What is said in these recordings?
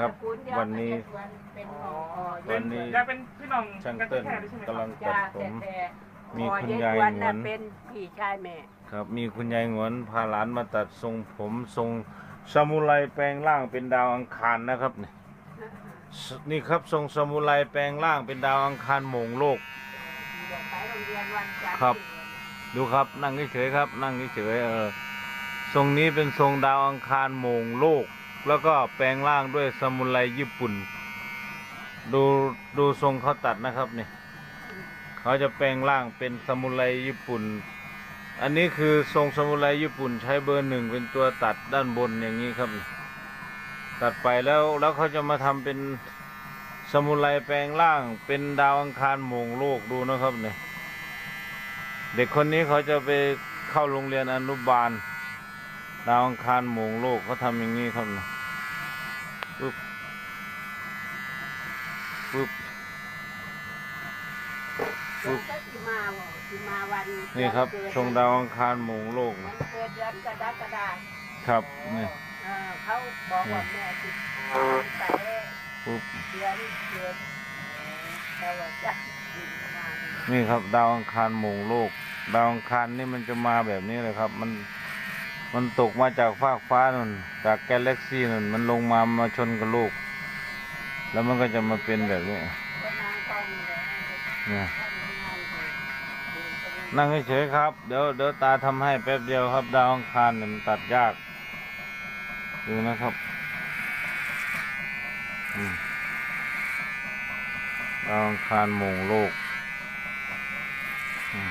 ครับตระกูลเดียวันนี้มัจะเป็นของพ่อวันนี้ จะเป็นพี่น้องช่างกันเติ้ลแท้ๆด้วยใช่ไหมคกำลัรับงจ้าตัดผมแต่มีพ่อคุณเด็กยายวันหงวน่ะนเป็นพี่ชายแม่ ครับ มีคุณยายหงวนพาหลานมาตัดทรงผมทรงซามูไรแปลงร่างเป็นดาวอังคารนะครับนี่สนี่ครับทรงซามูไรแปลงร่างเป็นดาวอังคารโหมงโลกเดี๋ยวไปโรงเรียนวันจันทร์ครับ ดูครับนั่งเฉยๆครับ นั่งเฉยๆเออทรงนี้เป็นทรงดาวอังคารโหมงโลก แล้วก็แปลงร่างด้วยซามูไรญี่ปุ่น ดูดูทรงเขาตัดนะครับนี่เขาจะแปลงร่างเป็นซามูไรญี่ปุ่น อันนี้คือทรงซามูไรญี่ปุ่นใช้เบอร์หนึ่งเป็นตัวตัดด้านบนอย่างนี้ครับ ตัดไปแล้วแล้วเขาจะมาทำเป็นซามูไรแปลงร่างเป็นดาวอังคารหมงโลกดูนะครับเนี่ยเด็กคนนี้เขาจะไปเข้าโรงเรียนอนุบาล ดาวอังคารหมงโลกเขาทำอย่างนี้ครับนะปึ๊บปึ๊บปุ๊บนี่ครับเดือนทรงดาวอังคารหมงโลกนะเกิดเดือนกรกฎาครับนี่เขาบอกว่าแม่ติดไปปึ๊บเดือนเดือนแต่ว่าจะนี่ครับ ดาวอังคารหมงโลก ดาวอังคารนี่มันจะมาแบบนี้เลยครับ มัน มันตกมาจากฟากฟ้านั่นจากแกลเล็กซี่นั่นมันลงมามาชนกับโลกแล้วมันก็จะมาเป็นแบบนี้นั่งเฉยๆครับ เดี๋ยวเดี๋ยวตาทำให้แป๊บเดียวครับ ดาวอังคารเนี่ยมันตัดยาก ดูนะครับดาวอังคารมงโลกอืม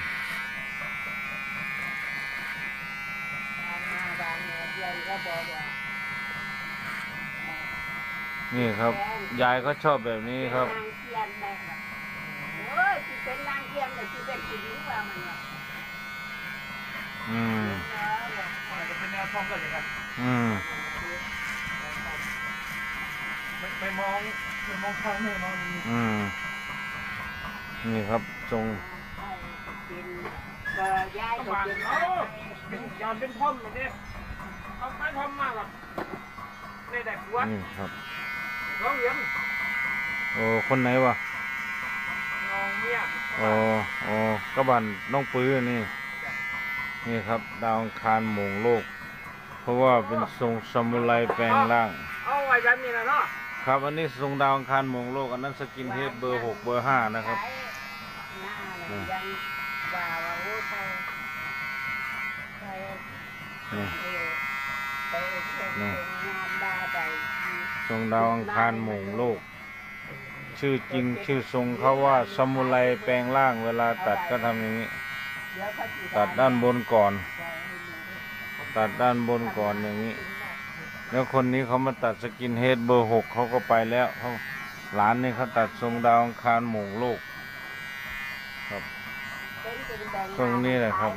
ทำมาบางเนี่ยเดือ นก็บอกว่านี่ครับ ยายก็ชอบแบบนี้ครับนางเทียนแม่แบบโอ้ยที่เป็นนางเทียนแต่ที่เป็นผู้หญิงว่ามันว่าอืมเนาะบอกอาจจะเป็นแนวทองกันเลยครับอืมไม่ไม่มองไม่มองข้างไม่มองนี่อืมนี่ครับทรงกินก็ย้ายก็ก็มากินเอ้าเป็นยอนเป็นท่อมแบบนี้ เอาไม้ท่อมมากครับในแดกวัดนี่ครับน้องเลี้ยงโอ้คนไหนวะน้องเมียโอ้โอ้กระบันน้องปื้อนี่นี่ครับดาวอังคารโหมงโลก เพราะว่าเป็นทรงซามูไรแปลงร่าง เอาไว้แบบนี้นะเนาะครับอันนี้ทรงดาวอังคารโหมงโลกอันนั้นสกินเฮดเบอร์หกเบอร์ห้านะครับหน้ ทรงดาวอังคารหมงโลก ชื่อจริงชื่อทรงเขาว่าซามูไรแปลงร่างเวลาตัดก็ทำอย่างนี้ ตัดด้านบนก่อน ตัดด้านบนก่อนอย่างนี้ แล้วคนนี้เขามาตัดสกินเฮดเบอร์หกเขาก็ไปแล้วเขาหลานนี่เขาตัดทรงดาวอังคารหมงโลกครับ ตรงนี้แหละครับ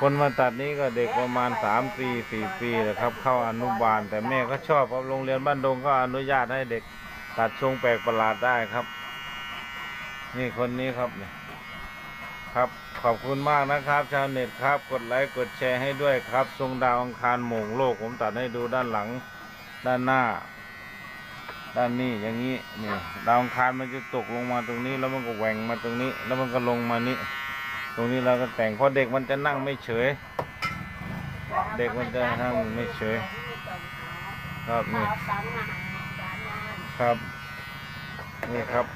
คนมาตัดนี้ก็เด็กประมาณสามปีสี่ปีแหละครับ เข้าอนุบาล แต่แม่ก็ชอบครับโรงเรียนบ้านดงก็อนุญาตให้เด็กตัดทรงแปลกประหลาดได้ครับ นี่คนนี้ครับเนี่ยครับขอบคุณมากนะครับ ชาวเน็ตครับ กดไลค์กดแชร์ให้ด้วยครับ ทรงดาวอังคารโหมงโลก ผมตัดให้ดูด้านหลังด้านหน้า ด้านนี้อย่างนี้นี่ดาวอังคารมันจะตกลงมาตรงนี้ แล้วมันก็แหว่งมาตรงนี้ แล้วมันก็ลงมานี้ตรงนี้เราก็แต่งเพราะเด็กมันจะนั่งไม่เฉย เด็กมันจะนั่งไม่เฉย ครับนี่ครับนี่ครับ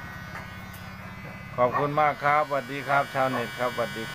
ขอบคุณมากครับสวัสดีครับชาวเน็ตครับสวัสดี